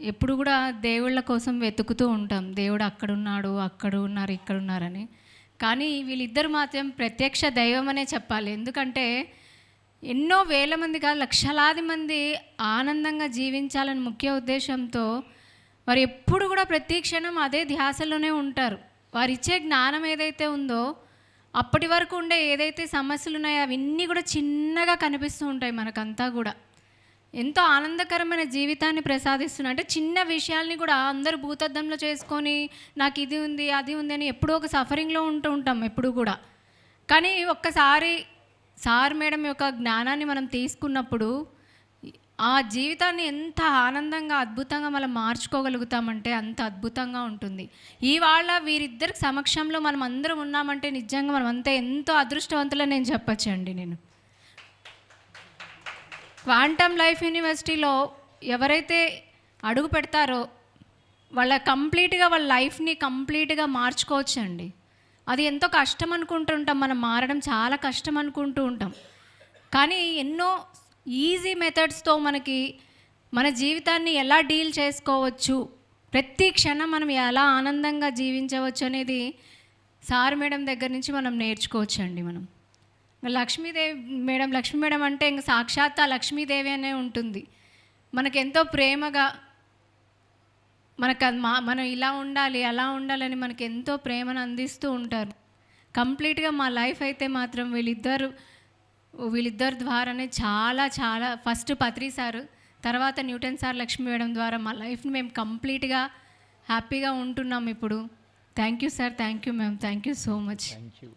ఎప్పుడు కూడా దేవుళ్ళ కోసం వెతుకుతూ ఉంటాం. దేవుడు అక్కడున్నాడు అక్కడ ఉన్నారు ఇక్కడ ఉన్నారని కానీ వీళ్ళిద్దరు మాత్రం ప్రత్యక్ష దైవం అనే చెప్పాలి. ఎందుకంటే ఎన్నో వేల మందిగా లక్షలాది మంది ఆనందంగా జీవించాలని ముఖ్య ఉద్దేశంతో వారు ఎప్పుడు కూడా ప్రతి క్షణం అదే ధ్యాసలోనే ఉంటారు. వారిచ్చే జ్ఞానం ఏదైతే ఉందో అప్పటి వరకు ఉండే ఏదైతే సమస్యలు ఉన్నాయో అవన్నీ కూడా చిన్నగా కనిపిస్తూ ఉంటాయి మనకంతా కూడా. ఎంతో ఆనందకరమైన జీవితాన్ని ప్రసాదిస్తున్నాడు అంటే చిన్న విషయాల్ని కూడా అందరూ భూతద్దంలో చేసుకొని నాకు ఇది ఉంది అది ఉంది అని ఎప్పుడూ ఒక సఫరింగ్లో ఉంటూ ఉంటాం ఎప్పుడు కూడా. కానీ ఒక్కసారి సార్ మేడం యొక్క జ్ఞానాన్ని మనం తీసుకున్నప్పుడు ఆ జీవితాన్ని ఎంత ఆనందంగా అద్భుతంగా మనం మార్చుకోగలుగుతామంటే అంత అద్భుతంగా ఉంటుంది. ఇవాళ వీరిద్దరి సమక్షంలో మనం అందరం ఉన్నామంటే నిజంగా మనం అంతా ఎంతో అదృష్టవంతులని నేను చెప్పచ్చండి నేను. క్వాంటమ్ లైఫ్ యూనివర్సిటీలో ఎవరైతే అడుగు పెడతారో వాళ్ళ కంప్లీట్గా వాళ్ళ లైఫ్ని కంప్లీట్గా మార్చుకోవచ్చండి. అది ఎంతో కష్టం అనుకుంటుంటాం మనం మారడం చాలా కష్టం అనుకుంటూ ఉంటాం. కానీ ఎన్నో ఈజీ మెథడ్స్తో మనకి మన జీవితాన్ని ఎలా డీల్ చేసుకోవచ్చు ప్రతి క్షణం మనం ఎలా ఆనందంగా జీవించవచ్చు అనేది సార్ మేడం దగ్గర నుంచి మనం నేర్చుకోవచ్చండి మనం. లక్ష్మీదేవి మేడం లక్ష్మీ మేడం అంటే ఇంక సాక్షాత్ ఆ లక్ష్మీదేవి అనే ఉంటుంది. మనకెంతో ప్రేమగా మనకు అది మా మనం ఇలా ఉండాలి అలా ఉండాలని మనకి ఎంతో ప్రేమను అందిస్తూ ఉంటారు. కంప్లీట్గా మా లైఫ్ అయితే మాత్రం వీళ్ళిద్దరు వీళ్ళిద్దరి ద్వారానే చాలా చాలా ఫస్ట్ పత్రి సార్ తర్వాత న్యూటన్ సార్ లక్ష్మీ మేడం ద్వారా మా లైఫ్ని మేము కంప్లీట్గా హ్యాపీగా ఉంటున్నాం ఇప్పుడు. Thank you sir thank you ma'am thank you so much. Thank you.